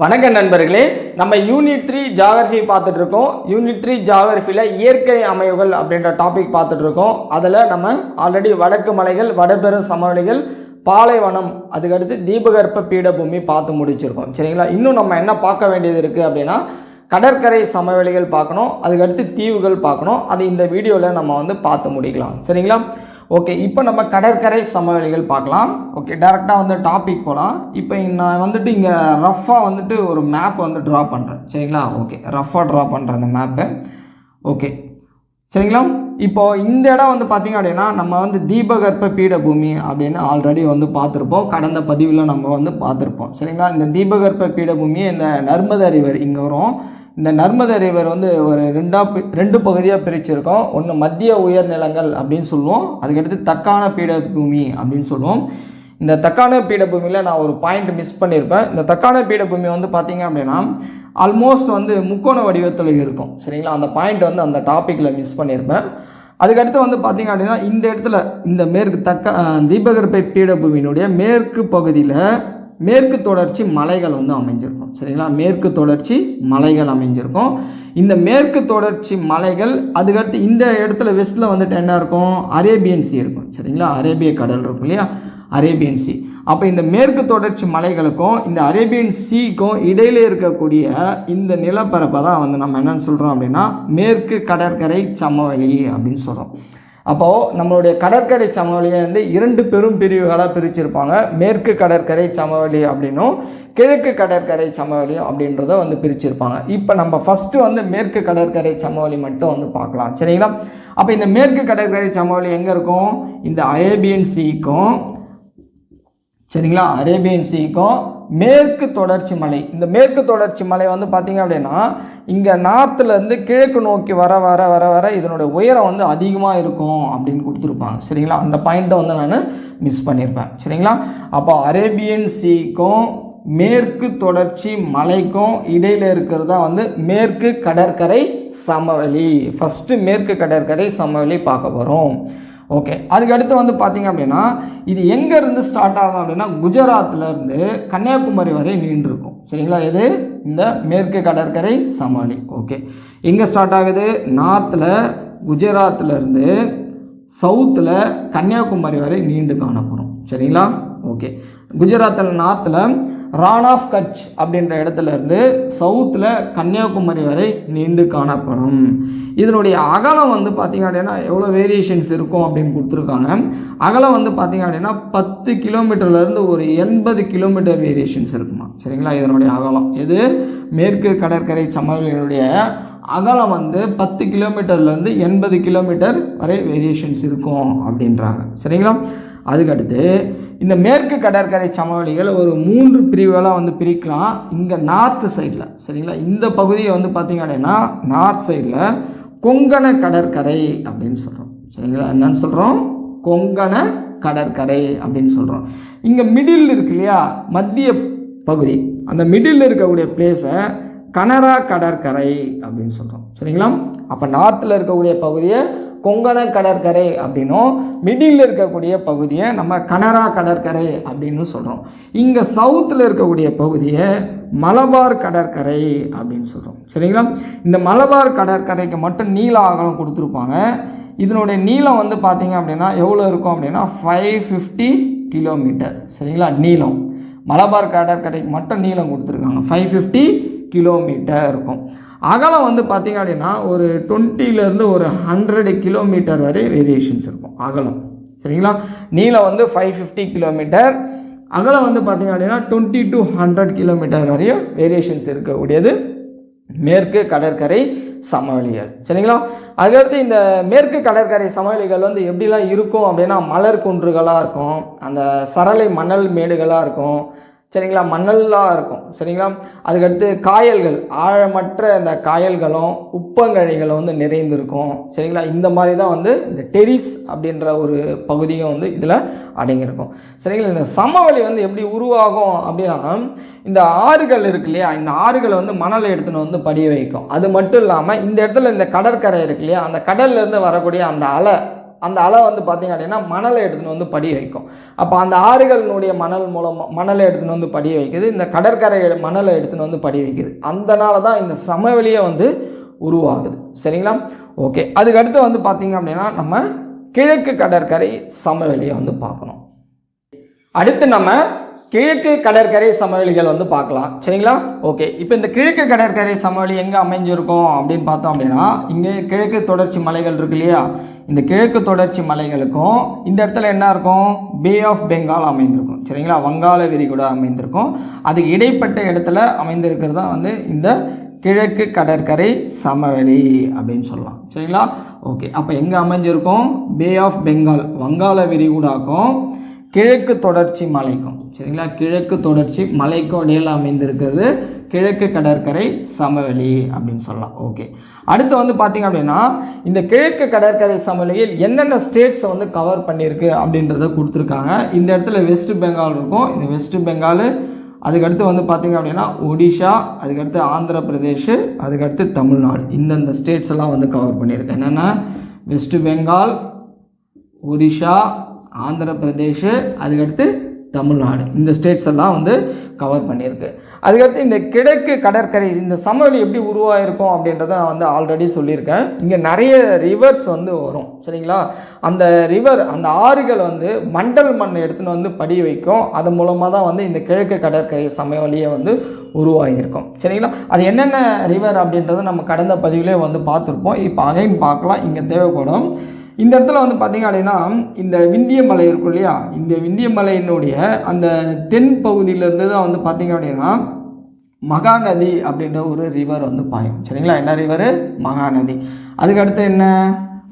வணக்க நண்பர்களே நம்ம யூனிட் த்ரீ ஜாகிரஃபி பார்த்துட்டு இருக்கோம் யூனிட் த்ரீ ஜாகிரஃபியில் இயற்கை அமைவுகள் அப்படின்ற டாபிக் பார்த்துட்டு இருக்கோம் அதில் நம்ம ஆல்ரெடி வடக்கு மலைகள் வடபெரும் சமவெளிகள் பாலைவனம் அதுக்கடுத்து தீபகற்ப பீடபூமி பார்த்து முடிச்சிருக்கோம். சரிங்களா? இன்னும் நம்ம என்ன பார்க்க வேண்டியது இருக்குது அப்படின்னா கடற்கரை சமவெளிகள் பார்க்கணும் அதுக்கடுத்து தீவுகள் பார்க்கணும். அது இந்த வீடியோவில் நம்ம வந்து பார்த்து முடிக்கலாம். சரிங்களா? ஓகே இப்போ நம்ம கடற்கரை சமவெளிகள் பார்க்கலாம். ஓகே டேரெக்டாக வந்து டாபிக் போகலாம் இப்போ நான் வந்துட்டு இங்கே ரஃப்பாக வந்துட்டு ஒரு மேப் வந்து ட்ரா பண்ணுறேன் சரிங்களா? ஓகே ரஃப்பாக ட்ரா பண்ணுறேன் அந்த மேப்பை ஓகே சரிங்களா? இப்போ இந்த இடம் வந்து பார்த்திங்க அப்படின்னா நம்ம வந்து தீபகற்ப பீடபூமி அப்படின்னு ஆல்ரெடி வந்து பார்த்துருப்போம். கடந்த பதிவில் நம்ம வந்து பார்த்துருப்போம். சரிங்களா? இந்த தீபகற்ப பீடபூமி இந்த நர்மதா ரிவர் இங்கே வரும். இந்த நர்மதா ரிவர் வந்து ஒரு ரெண்டா பி- ரெண்டு பகுதியாக பிரிச்சிருக்கோம். ஒன்று மத்திய உயர்நிலங்கள் அப்படின்னு சொல்லுவோம். அதுக்கடுத்து தக்கான பீடபூமி அப்படின்னு சொல்லுவோம். இந்த தக்கான பீடபூமியில் நான் ஒரு பாயிண்ட் மிஸ் பண்ணியிருப்பேன் இந்த தக்கான பீடபூமி வந்து பார்த்திங்க அப்படின்னா ஆல்மோஸ்ட் வந்து முக்கோண வடிவத்தில் இருக்கும். சரிங்களா? அந்த பாயிண்ட் வந்து அந்த டாப்பிக்கில் மிஸ் பண்ணியிருப்பேன் அதுக்கடுத்து வந்து பார்த்தீங்க அப்படின்னா இந்த இடத்துல இந்த மேற்கு தக்க தீபகற்பை பீடபூமியினுடைய மேற்கு பகுதியில் மேற்கு தொடர்ச்சி மலைகள் வந்து அமைஞ்சிருக்கும். சரிங்களா? மேற்கு தொடர்ச்சி மலைகள் அமைஞ்சிருக்கும். இந்த மேற்கு தொடர்ச்சி மலைகள் அதுக்கடுத்து இந்த இடத்துல வெஸ்ட்டில் வந்துட்டு என்ன இருக்கும்? அரேபியன் சி இருக்கும். சரிங்களா? அரேபிய கடல் இருக்கும் இல்லையா? அரேபியன் சி அப்போ இந்த மேற்கு தொடர்ச்சி மலைகளுக்கும் இந்த அரேபியன் சீக்கும் இடையில இருக்கக்கூடிய இந்த நிலப்பரப்பை தான் வந்து நம்ம என்னென்னு சொல்கிறோம் அப்படின்னா மேற்கு கடற்கரை சமவெளி அப்படின்னு சொல்கிறோம் அப்போது நம்மளுடைய கடற்கரை சமவெளியை வந்து இரண்டு பெரும் பிரிவுகளாக பிரிச்சிருப்பாங்க. மேற்கு கடற்கரை சமவெளி அப்படின்னும் கிழக்கு கடற்கரை சமவெளி அப்படின்றத வந்து பிரிச்சிருப்பாங்க. இப்போ நம்ம ஃபஸ்ட்டு வந்து மேற்கு கடற்கரை சமவெளி மட்டும் வந்து பார்க்கலாம். சரிங்களா? அப்போ இந்த மேற்கு கடற்கரை சமவெளி எங்கே இருக்கும்? இந்த அரேபியன் சீக்கும் சரிங்களா? அரேபியன் சீக்கும் மேற்கு தொடர்ச்சி மலை. இந்த மேற்கு தொடர்ச்சி மலை வந்து பார்த்தீங்க அப்படின்னா இங்கே நார்த்துலேருந்து கிழக்கு நோக்கி வர வர வர வர இதனுடைய உயரம் வந்து அதிகமாக இருக்கும் அப்படின்னு கொடுத்துருப்பாங்க. சரிங்களா? அந்த பாயிண்ட்டை வந்து நான் மிஸ் பண்ணியிருப்பேன் சரிங்களா? அப்போ அரேபியன் சீக்கும் மேற்கு தொடர்ச்சி மலைக்கும் இடையில் இருக்கிறது தான் வந்து மேற்கு கடற்கரை சமவெளி. ஃபஸ்ட்டு மேற்கு கடற்கரை சமவெளி பார்க்க போகிறோம் ஓகே அதுக்கு அடுத்து வந்து பார்த்தீங்க அப்படின்னா இது எங்கேருந்து ஸ்டார்ட் ஆகும் அப்படின்னா குஜராத்லேருந்து கன்னியாகுமரி வரை நீண்டிருக்கும். சரிங்களா? இது இந்த மேற்கு கடற்கரை சமாளி. ஓகே எங்கே ஸ்டார்ட் ஆகுது? நார்த்தில் குஜராத்லேருந்து சவுத்தில் கன்னியாகுமரி வரை நீண்டு காணப்படும். சரிங்களா? ஓகே குஜராத்தில் நார்த்தில் ரான் ஆஃப் கட்ச் அப்படின்ற இடத்துல இருந்து சவுத்தில் கன்னியாகுமரி வரை நீண்டு காணப்படும். இதனுடைய அகலம் வந்து பார்த்திங்க அப்படின்னா எவ்வளோ வேரியேஷன்ஸ் இருக்கும் அப்படின்னு கொடுத்துருக்காங்க. அகலம் வந்து பார்த்திங்க அப்படின்னா பத்து கிலோமீட்டர்லேருந்து ஒரு எண்பது கிலோமீட்டர் வேரியேஷன்ஸ் இருக்குமா? சரிங்களா? இதனுடைய அகலம். இது மேற்கு கடற்கரை சமவெளியினுடைய அகலம் வந்து பத்து கிலோமீட்டர்லேருந்து எண்பது கிலோமீட்டர் வரை வேரியேஷன்ஸ் இருக்கும் அப்படின்றாங்க. சரிங்களா? அதுக்கடுத்து இந்த மேற்கு கடற்கரை சமவெளிகள் ஒரு மூன்று பிரிவுகளாக வந்து பிரிக்கலாம். இங்கே நார்த்து சைடில் சரிங்களா? இந்த பகுதியை வந்து பார்த்திங்க அப்படின்னா நார்த் சைடில் கொங்கண கடற்கரை அப்படின்னு சொல்கிறோம் சரிங்களா? என்னன்னு சொல்கிறோம் கொங்கண கடற்கரை அப்படின்னு சொல்கிறோம் இங்கே மிடில் இருக்கு இல்லையா? மத்திய பகுதி. அந்த மிடில் இருக்கக்கூடிய பிளேஸை கனரா கடற்கரை அப்படின்னு சொல்கிறோம் சரிங்களா? அப்போ நார்த்தில் இருக்கக்கூடிய பகுதியை கொங்கண கடற்கரை அப்படின்னும் மிடில் இருக்கக்கூடிய பகுதியை நம்ம கனரா கடற்கரை அப்படின்னு சொல்கிறோம் இங்கே சவுத்தில் இருக்கக்கூடிய பகுதியை மலபார் கடற்கரை அப்படின்னு சொல்கிறோம் சரிங்களா? இந்த மலபார் கடற்கரைக்கு மட்டும் நீல அகலம் கொடுத்துருப்பாங்க. இதனுடைய நீளம் வந்து பார்த்திங்க அப்படின்னா எவ்வளோ இருக்கும் அப்படின்னா ஃபைவ் ஃபிஃப்டி கிலோமீட்டர் சரிங்களா? நீளம். மலபார் கடற்கரைக்கு மட்டும் நீளம் கொடுத்துருக்காங்க. ஃபைவ் ஃபிஃப்டி கிலோமீட்டர் இருக்கும். அகலம் வந்து பார்த்திங்க அப்படின்னா ஒரு 20 ல இருந்து ஒரு ஹண்ட்ரட் கிலோமீட்டர் வரை வேரியேஷன்ஸ் இருக்கும். அகலம். சரிங்களா? நீளம் வந்து ஃபைவ் ஃபிஃப்டி கிலோமீட்டர் அகலம் வந்து பார்த்திங்க அப்படின்னா டுவெண்ட்டி டு ஹண்ட்ரட் கிலோமீட்டர் வரையும் வேரியேஷன்ஸ் இருக்கக்கூடியது. மேற்கு கடற்கரை சமவெளிகள். சரிங்களா? அதுக்கடுத்து இந்த மேற்கு கடற்கரை சமவெளிகள் வந்து எப்படிலாம் இருக்கும் அப்படின்னா மலர் குன்றுகளாக இருக்கும். அந்த சரளை மணல் மேடுகளாக இருக்கும். சரிங்களா? மண்ணெல்லாம் இருக்கும். சரிங்களா? அதுக்கடுத்து காயல்கள். ஆழமற்ற இந்த காயல்களும் உப்பங்கழிகளும் வந்து நிறைந்திருக்கும். சரிங்களா? இந்த மாதிரி தான் வந்து இந்த டெரிஸ் அப்படின்ற ஒரு பகுதியும் வந்து இதில் அடங்கியிருக்கும். சரிங்களா? இந்த சமவெளி வந்து எப்படி உருவாகும் அப்படின்னா இந்த ஆறுகள் இருக்கு இல்லையா? இந்த ஆறுகளை வந்து மணலை எடுத்துன்னு வந்து படிய வைக்கும். அது மட்டும் இல்லாமல் இந்த இடத்துல இந்த கடற்கரை இருக்கு இல்லையா? அந்த கடல்லேருந்து வரக்கூடிய அந்த அலை அந்த அலை வந்து பார்த்திங்க அப்படின்னா மணலை எடுத்துன்னு வந்து படிய வைக்கும். அப்போ அந்த ஆறுகளினுடைய மணல் மூலமாக மணலை எடுத்துன்னு வந்து படிய வைக்குது. இந்த கடற்கரை மணலை எடுத்துன்னு வந்து படிய வைக்குது. அந்தனால தான் இந்த சமவெளியை வந்து உருவாகுது. சரிங்களா? ஓகே. அதுக்கு அடுத்து வந்து பார்த்திங்க அப்படின்னா நம்ம கிழக்கு கடற்கரை சமவெளியை வந்து பார்க்கணும். அடுத்து நம்ம கிழக்கு கடற்கரை சமவெளிகள் வந்து பார்க்கலாம். சரிங்களா? ஓகே. இப்போ இந்த கிழக்கு கடற்கரை சமவெளி எங்கே அமைஞ்சிருக்கும் அப்படின்னு பார்த்தோம் அப்படின்னா இங்கே கிழக்கு தொடர்ச்சி மலைகள் இருக்கு இல்லையா? இந்த கிழக்கு தொடர்ச்சி மலைகளுக்கும் இந்த இடத்துல என்ன இருக்கும்? பே ஆஃப் பெங்கால் அமைந்திருக்கும். சரிங்களா? வங்காள விரிகுடா அமைந்திருக்கும். அதுக்கு இடைப்பட்ட இடத்துல அமைந்திருக்கிறது தான் வந்து இந்த கிழக்கு கடற்கரை சமவெளி அப்படின்னு சொல்லலாம். சரிங்களா? ஓகே அப்போ எங்கே அமைஞ்சிருக்கும்? பே ஆஃப் பெங்கால் வங்காள விரிகுடாக்கும் கிழக்கு தொடர்ச்சி மலைக்கும். சரிங்களா? கிழக்கு தொடர்ச்சி மலைக்கும் இடையில் அமைந்திருக்கிறது கிழக்கு கடற்கரை சமவெளி அப்படின்னு சொல்லலாம். ஓகே அடுத்து வந்து பார்த்திங்க அப்படின்னா இந்த கிழக்கு கடற்கரை சமவெளியில் என்னென்ன ஸ்டேட்ஸை வந்து கவர் பண்ணியிருக்கு அப்படின்றத கொடுத்துருக்காங்க. இந்த இடத்துல வெஸ்ட் பெங்கால் இருக்கும். இந்த வெஸ்ட் பெங்கால் அதுக்கடுத்து வந்து பார்த்திங்க அப்படின்னா ஒடிஷா அதுக்கடுத்து ஆந்திர பிரதேஷ் அதுக்கடுத்து தமிழ்நாடு இந்தந்த ஸ்டேட்ஸ் எல்லாம் வந்து கவர் பண்ணியிருக்கு. என்னென்னா? வெஸ்ட் பெங்கால் ஒடிஷா ஆந்திர பிரதேஷ் அதுக்கடுத்து தமிழ்நாடு. இந்த ஸ்டேட்ஸ் எல்லாம் வந்து கவர் பண்ணியிருக்கு. அதுக்கடுத்து இந்த கிழக்கு கடற்கரை இந்த சமவெளி எப்படி உருவாயிருக்கும் அப்படின்றத நான் வந்து ஆல்ரெடி சொல்லியிருக்கேன். இங்கே நிறைய ரிவர்ஸ் வந்து வரும் சரிங்களா? அந்த ரிவர் அந்த ஆறுகள் வந்து மண்டல் மண் எடுத்துன்னு வந்து படி வைக்கும். அது மூலமாக தான் வந்து இந்த கிழக்கு கடற்கரை சமவெளியை வந்து உருவாகியிருக்கும் சரிங்களா? அது என்னென்ன ரிவர் அப்படின்றத நம்ம கடந்த பதிவிலே வந்து பார்த்துருப்போம். இப்போ அகைன் பார்க்கலாம். இங்கே தேவைப்படும் இந்த இடத்துல வந்து பார்த்திங்க அப்படின்னா இந்த விந்திய மலை இருக்கும் இல்லையா? இந்த விந்திய மலையினுடைய அந்த தென் பகுதியிலேருந்து தான் வந்து பார்த்திங்க அப்படின்னா மகாநதி அப்படின்ற ஒரு ரிவர் வந்து பாயும். சரிங்களா? என்ன ரிவர் மகாநதி. அதுக்கடுத்து என்ன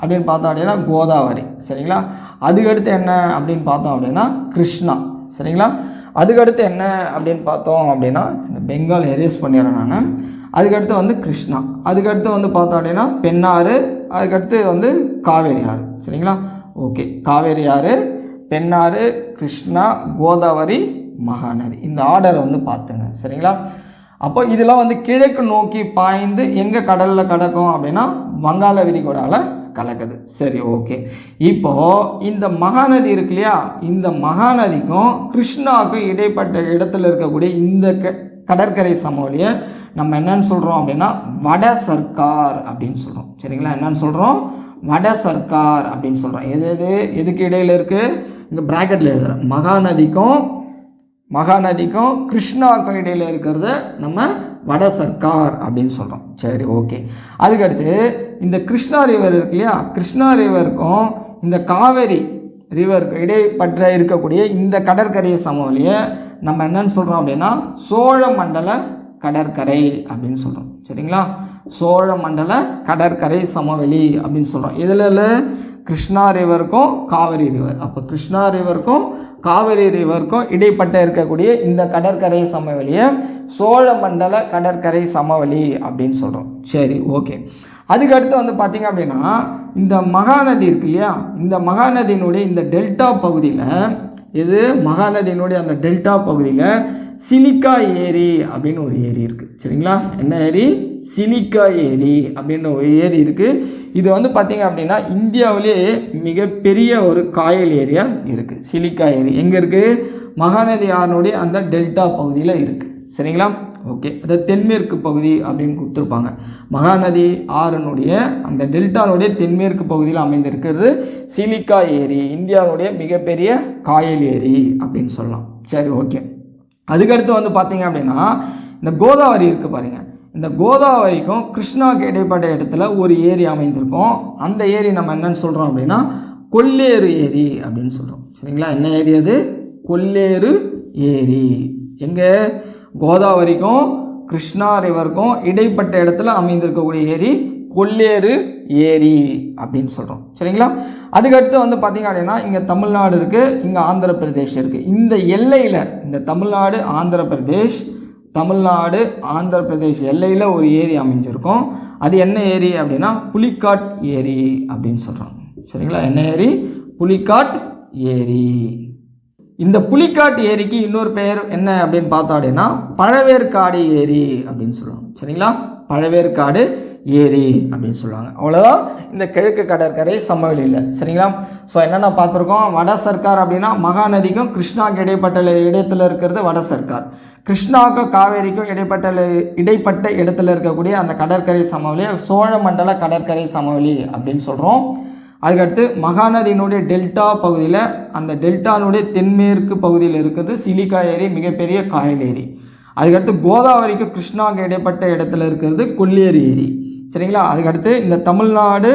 அப்படின்னு பார்த்தோம் அப்படின்னா கோதாவரி. சரிங்களா? அதுக்கடுத்து என்ன அப்படின்னு பார்த்தோம் அப்படின்னா கிருஷ்ணா. சரிங்களா? அதுக்கடுத்து என்ன அப்படின்னு பார்த்தோம் அப்படின்னா இந்த பெங்கால் எரேஸ் பண்ணிடுறேன் நான். அதுக்கடுத்து வந்து கிருஷ்ணா. அதுக்கடுத்து வந்து பார்த்தோம் அப்படின்னா பெண்ணாறு அதுக்கடுத்து வந்து காவேரி ஆறு. சரிங்களா? ஓகே. காவேரி ஆறு பெண்ணாறு கிருஷ்ணா கோதாவரி மகாநதி. இந்த ஆர்டரை வந்து பார்த்துங்க. சரிங்களா? அப்போ இதெல்லாம் வந்து கிழக்கு நோக்கி பாய்ந்து எங்கே கடலில் கடக்கும் அப்படின்னா வங்காள விரிகுடாவில் கலக்குது. சரி ஓகே. இப்போ இந்த மகாநதி இருக்கு இல்லையா? இந்த மகாநதிக்கும் கிருஷ்ணாவுக்கும் இடைப்பட்ட இடத்துல இருக்கக்கூடிய இந்த க கடற்கரை சமவெளியை நம்ம என்னன்னு சொல்கிறோம் அப்படின்னா வட சர்க்கார் அப்படின்னு சொல்கிறோம் சரிங்களா? என்னன்னு சொல்கிறோம் வட சர்க்கார் அப்படின்னு சொல்கிறோம் எது எது? எதுக்கு இடையில இருக்குது இந்த ப்ராக்கெட்டில் எழுதுகிறேன் மகாநதிக்கும் மகாநதிக்கும் கிருஷ்ணாவுக்கும் இடையில் இருக்கிறத நம்ம வட சர்க்கார் அப்படின்னு சொல்கிறோம் சரி ஓகே. அதுக்கடுத்து இந்த கிருஷ்ணா ரிவர் இருக்கு இல்லையா? கிருஷ்ணா ரிவருக்கும் இந்த காவேரி ரிவருக்கு இடைப்பட்ட இருக்கக்கூடிய இந்த கடற்கரையை சமவெளியை நம்ம என்னன்னு சொல்கிறோம் அப்படின்னா சோழ மண்டல கடற்கரை அப்படின்னு சொல்கிறோம் சரிங்களா? சோழ மண்டல கடற்கரை சமவெளி அப்படின்னு சொல்கிறோம் இதில் கிருஷ்ணா ரிவருக்கும் காவிரி ரிவர். அப்போ கிருஷ்ணா ரிவருக்கும் காவிரி ரிவருக்கும் இடைப்பட்ட இருக்கக்கூடிய இந்த கடற்கரை சமவெளியை சோழ மண்டல கடற்கரை சமவெளி அப்படின்னு சொல்கிறோம் சரி ஓகே. அதுக்கடுத்து வந்து பார்த்திங்க அப்படின்னா இந்த மகாநதி இருக்கு இல்லையா? இந்த மகாநதியினுடைய இந்த டெல்டா பகுதியில் இது மகாநதியினுடைய அந்த டெல்டா பகுதியில் சிலிக்கா ஏரி அப்படின்னு ஒரு ஏரி இருக்குது சரிங்களா? என்ன ஏரி? சிலிக்கா ஏரி அப்படின்னு ஒரு ஏரி இருக்குது இது வந்து பார்த்திங்க அப்படின்னா இந்தியாவிலேயே மிகப்பெரிய ஒரு காயல் ஏரியா இருக்குது சிலிக்கா ஏரி. எங்கே இருக்குது மகாநதி ஆறுனுடைய அந்த டெல்டா பகுதியில் இருக்குது சரிங்களா? ஓகே. அது தென்மேற்கு பகுதி அப்படின்னு கொடுத்துருப்பாங்க. மகாநதி ஆறுனுடைய அந்த டெல்டானுடைய தென்மேற்கு பகுதியில் அமைந்திருக்கிறது சிலிக்கா ஏரி. இந்தியாவுடைய மிகப்பெரிய காயல் ஏரி அப்படின்னு சொல்லலாம். சரி ஓகே. அதுக்கடுத்து வந்து பார்த்தீங்க அப்படின்னா இந்த கோதாவரி இருக்குது பாருங்கள் இந்த கோதாவரிக்கும் கிருஷ்ணாவுக்கு இடைப்பட்ட இடத்துல ஒரு ஏரி அமைந்திருக்கும். அந்த ஏரி நம்ம என்னன்னு சொல்கிறோம் அப்படின்னா கொல்லேறு ஏரி அப்படின்னு சொல்கிறோம் சரிங்களா? என்ன ஏரி அது? கொல்லேறு ஏரி. எங்கே? கோதாவரிக்கும் கிருஷ்ணா ரிவருக்கும் இடைப்பட்ட இடத்துல அமைந்திருக்கக்கூடிய ஏரி கொல்லேறு ஏரி அப்படின்னு சொல்கிறோம் சரிங்களா? அதுக்கடுத்து வந்து பார்த்திங்க அப்படின்னா இங்கே தமிழ்நாடு இருக்குது இங்கே ஆந்திர பிரதேஷ் இருக்குது இந்த எல்லையில் இந்த தமிழ்நாடு ஆந்திர பிரதேஷ் தமிழ்நாடு ஆந்திர பிரதேஷ் எல்லையில் ஒரு ஏரி அமைஞ்சிருக்கும். அது என்ன ஏரி அப்படின்னா புலிக்காட் ஏரி அப்படின்னு சொல்கிறாங்க சரிங்களா? என்ன ஏரி? புலிக்காட் ஏரி. இந்த புலிக்காட்டு ஏரிக்கு இன்னொரு பெயர் என்ன அப்படின்னு பார்த்தோம் அப்படின்னா பழவேற்காடு ஏரி அப்படின்னு சொல்லுவாங்க. சரிங்களா? பழவேற்காடு ஏரி அப்படின்னு சொல்லுவாங்க. அவ்வளோதான் இந்த கிழக்கு கடற்கரை சமவெளியில் சரிங்களா? ஸோ என்னென்ன பார்த்துருக்கோம்? வட சர்க்கார் அப்படின்னா மகாநதிக்கும் கிருஷ்ணாவுக்கு இடைப்பட்ட இடத்துல இருக்கிறது வட சர்க்கார். கிருஷ்ணாவுக்கும் காவேரிக்கும் இடைப்பட்ட இடைப்பட்ட இடத்துல இருக்கக்கூடிய அந்த கடற்கரை சமவெளி சோழமண்டல கடற்கரை சமவெளி அப்படின்னு சொல்கிறோம் அதுக்கடுத்து மகாநதியினுடைய டெல்டா பகுதியில் அந்த டெல்டானுடைய தென்மேற்கு பகுதியில் இருக்கிறது சிலிக்கா ஏரி மிகப்பெரிய காயல் ஏரி. அதுக்கடுத்து கோதாவரிக்கு கிருஷ்ணாவுக்கு இடைப்பட்ட இடத்துல இருக்கிறது கொல்லியர் ஏரி. சரிங்களா? அதுக்கடுத்து இந்த தமிழ்நாடு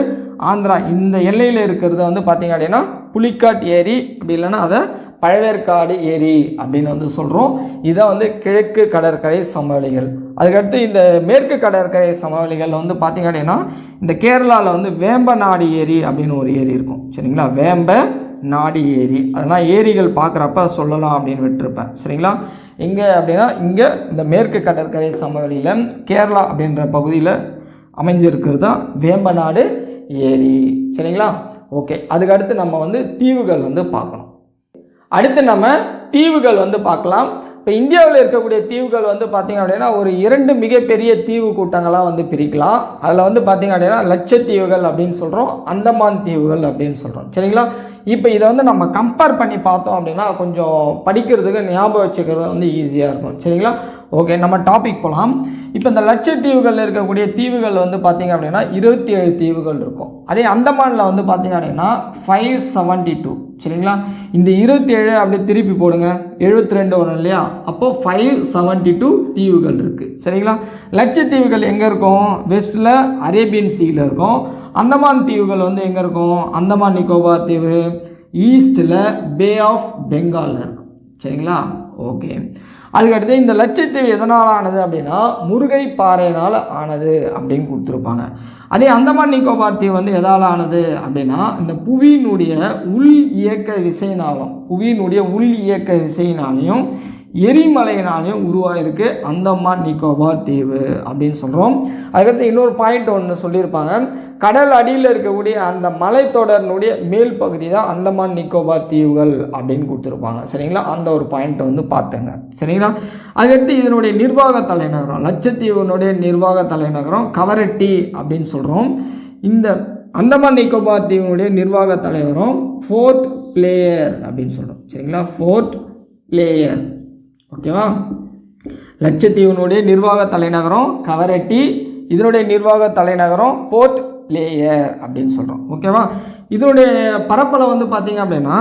ஆந்திரா இந்த எல்லையில் இருக்கிறது வந்து பார்த்தீங்க அப்படின்னா புலிக்காட் ஏரி அப்படி இல்லைன்னா அதை பழவேற்காடு ஏரி அப்படின்னு வந்து சொல்கிறோம் இதை வந்து கிழக்கு கடற்கரை சமவெளிகள். அதுக்கடுத்து இந்த மேற்கு கடற்கரை சமவெளிகள் வந்து பார்த்திங்க அப்படின்னா இந்த கேரளாவில் வந்து வேம்ப நாடு ஏரி அப்படின்னு ஒரு ஏரி இருக்கும். சரிங்களா? வேம்ப நாடி ஏரி. அதெல்லாம் ஏரிகள் பார்க்குறப்ப சொல்லலாம் அப்படின்னு விட்டுருப்பேன். சரிங்களா? எங்கே அப்படின்னா இங்கே இந்த மேற்கு கடற்கரை சமவெளியில் கேரளா அப்படின்ற பகுதியில் அமைஞ்சிருக்கிறது தான் வேம்பநாடு ஏரி. சரிங்களா? ஓகே அதுக்கடுத்து நம்ம வந்து தீவுகள் வந்து பார்க்கணும். அடுத்து நம்ம தீவுகள் வந்து பார்க்கலாம். இப்போ இந்தியாவில் இருக்கக்கூடிய தீவுகள் வந்து பார்த்திங்க அப்படின்னா ஒரு இரண்டு மிகப்பெரிய தீவு கூட்டங்களாக வந்து பிரிக்கலாம். அதில் வந்து பார்த்திங்க அப்படின்னா லட்சத்தீவுகள் அப்படின்னு சொல்கிறோம் அந்தமான் தீவுகள் அப்படின்னு சொல்கிறோம் சரிங்களா? இப்போ இதை வந்து நம்ம கம்பேர் பண்ணி பார்த்தோம் அப்படின்னா கொஞ்சம் படிக்கிறதுக்கு ஞாபகம் வச்சுக்கிறது வந்து ஈஸியாக இருக்கும். சரிங்களா? ஓகே நம்ம டாபிக் போகலாம் இப்போ இந்த லட்சத்தீவுகளில் இருக்கக்கூடிய தீவுகள் வந்து பார்த்திங்க அப்படின்னா இருபத்தி ஏழு தீவுகள் இருக்கும். அதே அந்தமானில் வந்து பார்த்திங்க அப்படின்னா ஃபைவ் செவன்ட்டி டூ சரிங்களா? இந்த இருபத்தி ஏழு அப்படியே திருப்பி போடுங்க. எழுபத்தி ரெண்டு வரும் இல்லையா? அப்போது ஃபைவ் செவன்ட்டி டூ தீவுகள் இருக்குது சரிங்களா? லட்சத்தீவுகள் எங்கே இருக்கும்? வெஸ்ட்டில் அரேபியன் சீயில் இருக்கும். அந்தமான் தீவுகள் வந்து எங்கே இருக்கும்? அந்தமான் நிக்கோபார் தீவு. ஈஸ்ட்டில் பே ஆஃப் பெங்காலில் இருக்கும். சரிங்களா? ஓகே அதுக்கடுத்து இந்த லட்சத்தீவு எதனால் ஆனது அப்படின்னா முருகை பாறையினால் ஆனது அப்படின்னு கொடுத்துருப்பாங்க. அதே அந்தமான் நிக்கோபார் தீவு வந்து எதால் ஆனது அப்படின்னா இந்த புவியினுடைய உள் இயக்க விசையினாலும் புவியினுடைய உள் இயக்க விசையினாலையும் எரிமலையினாலையும் உருவாகிருக்கு அந்தமான் நிக்கோபார் தீவு அப்படின்னு சொல்கிறோம் அதுக்கடுத்து இன்னொரு பாயிண்ட் ஒன்று சொல்லியிருப்பாங்க. கடல் அடியில் இருக்கக்கூடிய அந்த மலைத்தொடரினுடைய மேல் பகுதி தான் அந்தமான் நிக்கோபார் தீவுகள் அப்படின்னு கொடுத்துருப்பாங்க. சரிங்களா? அந்த ஒரு பாயிண்ட்டை வந்து பார்த்துங்க. சரிங்களா? அதுக்கடுத்து இதனுடைய நிர்வாக தலைநகரம் லட்சத்தீவுனுடைய நிர்வாக தலைநகரம் கவரட்டி அப்படின்னு சொல்கிறோம் இந்த அந்தமான் நிக்கோபார் தீவினுடைய நிர்வாக தலைவரும் ஃபோர்ட் பிளேயர் அப்படின்னு சொல்கிறோம் சரிங்களா? ஃபோர்ட் பிளேயர் ஓகேவா? லட்சத்தீவினுடைய நிர்வாக தலைநகரம் கவரட்டி இதனுடைய நிர்வாக தலைநகரம் போர்ட் பிளேயர் அப்படின்னு சொல்கிறோம் ஓகேவா? இதனுடைய பரப்பளவு வந்து பார்த்தீங்க அப்படின்னா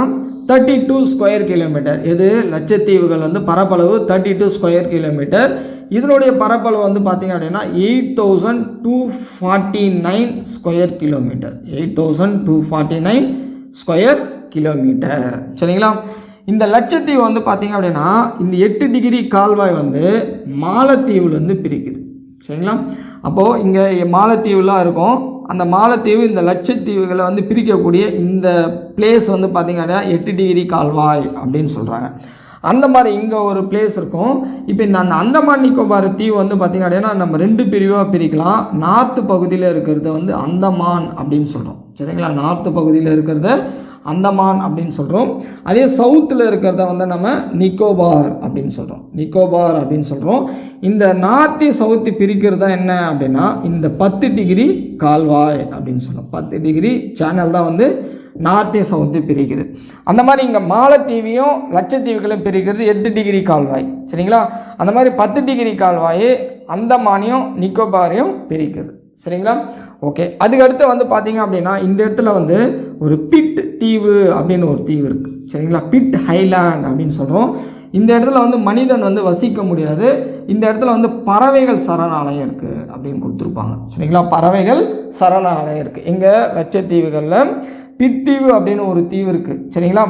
தேர்ட்டி டூ ஸ்கொயர் கிலோமீட்டர் இது லட்சத்தீவுகள் வந்து பரப்பளவு தேர்ட்டி டூ ஸ்கொயர் கிலோமீட்டர் இதனுடைய பரப்பளவு வந்து பார்த்தீங்க அப்படின்னா eight thousand two forty nine square kilometre eight thousand two forty nine square kilometre சரிங்களா? இந்த லட்சத்தீவு வந்து பார்த்தீங்க அப்படின்னா இந்த எட்டு டிகிரி கால்வாய் வந்து மாலத்தீவுலேருந்து பிரிக்குது. சரிங்களா? அப்போது இங்கே மாலத்தீவுலாம் இருக்கும். அந்த மாலத்தீவு இந்த லட்சத்தீவுகளை வந்து பிரிக்கக்கூடிய இந்த பிளேஸ் வந்து பார்த்திங்க அப்படின்னா எட்டு டிகிரி கால்வாய் அப்படின்னு சொல்கிறாங்க அந்த மாதிரி இங்கே ஒரு பிளேஸ் இருக்கும். இப்போ இந்த அந்த அந்தமான் நிக்கோபார் தீவு வந்து பார்த்திங்க அப்படின்னா நம்ம ரெண்டு பிரிவாக பிரிக்கலாம். நார்த்து பகுதியில் இருக்கிறத வந்து அந்தமான் அப்படின்னு சொல்கிறோம் சரிங்களா? நார்த்து பகுதியில் இருக்கிறத அந்தமான் அப்படின்னு சொல்கிறோம் அதே சவுத்தில் இருக்கிறத வந்து நம்ம நிக்கோபார் அப்படின்னு சொல்கிறோம் நிக்கோபார் அப்படின்னு சொல்கிறோம் இந்த நார்த்தி சவுத்து பிரிக்கிறது தான் என்ன அப்படின்னா இந்த பத்து டிகிரி கால்வாய் அப்படின்னு சொல்கிறோம் பத்து டிகிரி சேனல் தான் வந்து நார்த்தி சவுத்து பிரிக்குது. அந்த மாதிரி இங்கே மாலத்தீவியும் லட்சத்தீவுகளையும் பிரிக்கிறது எட்டு டிகிரி கால்வாய். சரிங்களா? அந்த மாதிரி பத்து டிகிரி கால்வாய் அந்தமானையும் நிக்கோபாரையும் பிரிக்குது. சரிங்களா? ஓகே. அதுக்கடுத்து வந்து பார்த்தீங்க அப்படின்னா இந்த இடத்துல வந்து ஒரு பிட் தீவு அப்படின்னு ஒரு தீவு இருக்குது சரிங்களா? பிட் ஹைலாண்ட் அப்படின்னு சொல்கிறோம் இந்த இடத்துல வந்து மனிதன் வந்து வசிக்க முடியாது. இந்த இடத்துல வந்து பறவைகள் சரணாலயம் இருக்குது அப்படின்னு கொடுத்துருப்பாங்க. சரிங்களா? பறவைகள் சரணாலயம் இருக்குது இங்கே லட்சத்தீவுகளில். பிட்தீவு அப்படின்னு ஒரு தீவு இருக்குது சரிங்களா?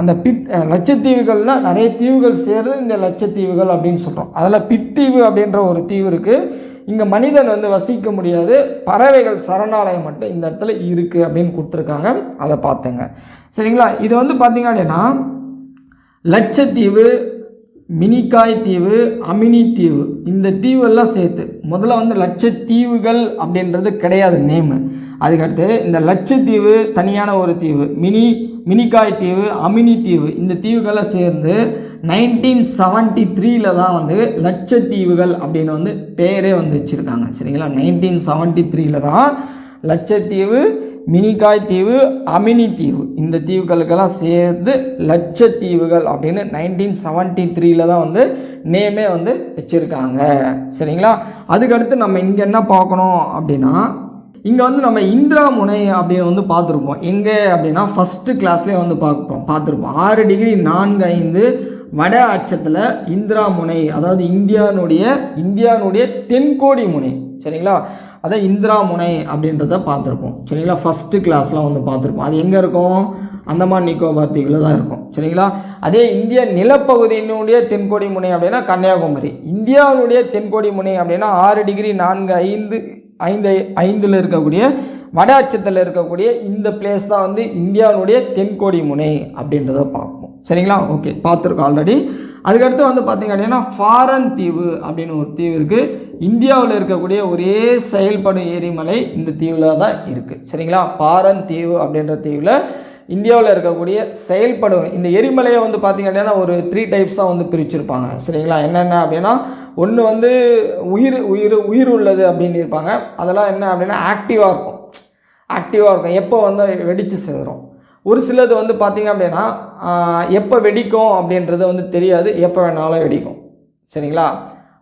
அந்த பிட் லட்சத்தீவுகளில் நிறைய தீவுகள் சேர்ந்து இந்த லட்சத்தீவுகள் அப்படின்னு சொல்கிறோம் அதில் பிட்தீவு அப்படின்ற ஒரு தீவு இருக்குது இங்கே மனிதன் வந்து வசிக்க முடியாது. பறவைகள் சரணாலயம் மட்டும் இந்த இடத்துல இருக்குது அப்படின்னு கொடுத்துருக்காங்க. அதை பார்த்துங்க. சரிங்களா? இது வந்து பார்த்திங்க அப்படின்னா லட்சத்தீவு மினிக்காய் தீவு அமினி தீவு இந்த தீவெல்லாம் சேர்த்து முதல்ல வந்து லட்சத்தீவுகள் அப்படின்றது கிடையாது நேமு அதுக்கடுத்து இந்த லட்சத்தீவு தனியான ஒரு தீவு மினி மினிக்காய் தீவு அமினி தீவு இந்த தீவுகள்லாம் சேர்ந்து நைன்டீன் செவன்ட்டி த்ரீல தான் வந்து லட்சத்தீவுகள் அப்படின்னு வந்து பேரே வந்து வச்சுருக்காங்க. சரிங்களா? நைன்டீன் செவன்ட்டி த்ரீல தான் லட்சத்தீவு மினிகாய் தீவு அமினி தீவு. இந்த தீவுகளுக்கெல்லாம் சேர்த்து லட்சத்தீவுகள் அப்படின்னு நைன்டீன் செவன்ட்டி த்ரீல தான் வந்து நேமே வந்து வச்சுருக்காங்க. சரிங்களா? அதுக்கடுத்து நம்ம இங்கே என்ன பார்க்கணும் அப்படின்னா இங்கே வந்து நம்ம இந்திரா முனை அப்படின்னு வந்து பார்த்துருப்போம். எங்கே அப்படின்னா ஃபஸ்ட்டு கிளாஸ்லேயே வந்து பார்ப்போம். பார்த்துருப்போம். ஆறு டிகிரி நான்கு ஐந்து வட அச்சத்தில் இந்திரா முனை அதாவது இந்தியானுடைய இந்தியானுடைய தென்கோடி முனை சரிங்களா? அதான் இந்திரா முனை அப்படின்றத பார்த்துருப்போம். சரிங்களா? ஃபஸ்ட்டு கிளாஸ்லாம் வந்து பார்த்துருப்போம். அது எங்கே இருக்கும்? அந்தமான் நிக்கோபார் தீவில் தான் இருக்கும். சரிங்களா? அதே இந்திய நிலப்பகுதியினுடைய தென்கோடி முனை அப்படின்னா கன்னியாகுமரி. இந்தியாவுடைய தென்கோடி முனை அப்படின்னா ஆறு டிகிரி நான்கு ஐந்து ஐந்து ஐந்தில் இருக்கக்கூடிய வட அச்சத்தில் இருக்கக்கூடிய இந்த பிளேஸ் தான் வந்து இந்தியாவுடைய தென்கோடி முனை அப்படின்றத பார்ப்போம். சரிங்களா? ஓகே பார்த்துருக்கோம் ஆல்ரெடி அதுக்கடுத்து வந்து பார்த்தீங்க அப்படின்னா ஃபாரன் தீவு அப்படின்னு ஒரு தீவு இருக்குது இந்தியாவில் இருக்கக்கூடிய ஒரே செயல்படும் எரிமலை இந்த தீவில் தான் இருக்குது சரிங்களா? பாரன் தீவு அப்படின்ற தீவில் இந்தியாவில் இருக்கக்கூடிய செயல்படும் இந்த எரிமலையை வந்து பார்த்திங்க அப்படின்னா ஒரு த்ரீ டைப்ஸாக வந்து பிரிச்சிருப்பாங்க. சரிங்களா? என்னென்ன அப்படின்னா ஒன்று வந்து உயிர் உயிர் உயிர் உள்ளது அப்படின்னு இருப்பாங்க. அதெல்லாம் என்ன அப்படின்னா ஆக்டிவாக இருக்கும். ஆக்டிவாக இருக்கும். எப்போ வந்து வெடித்து சேரும். ஒரு சிலது வந்து பார்த்திங்க அப்படின்னா எப்போ வெடிக்கும் அப்படின்றது வந்து தெரியாது. எப்போ வேணாலும் வெடிக்கும். சரிங்களா?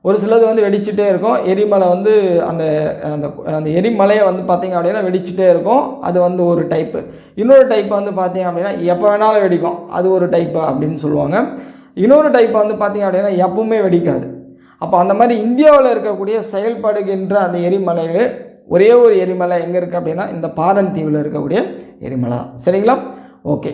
ஒரு சிலது வந்து வெடிச்சுட்டே இருக்கும். எரிமலை வந்து அந்த அந்த அந்த எரிமலையை வந்து பார்த்திங்க அப்படின்னா வெடிச்சுட்டே இருக்கும். அது வந்து ஒரு டைப்பு இன்னொரு டைப் வந்து பார்த்திங்க அப்படின்னா எப்போ வேணாலும் வெடிக்கும். அது ஒரு டைப்பு அப்படின்னு சொல்லுவாங்க. இன்னொரு டைப் வந்து பார்த்திங்க அப்படின்னா எப்பவுமே வெடிக்காது. அப்போ அந்த மாதிரி இந்தியாவில் இருக்கக்கூடிய செயல்படுகின்ற அந்த எரிமலையில் ஒரே ஒரு எரிமலை எங்கே இருக்குது அப்படின்னா இந்த பாரந்தீவில் இருக்கக்கூடிய எரிமலை. சரிங்களா? ஓகே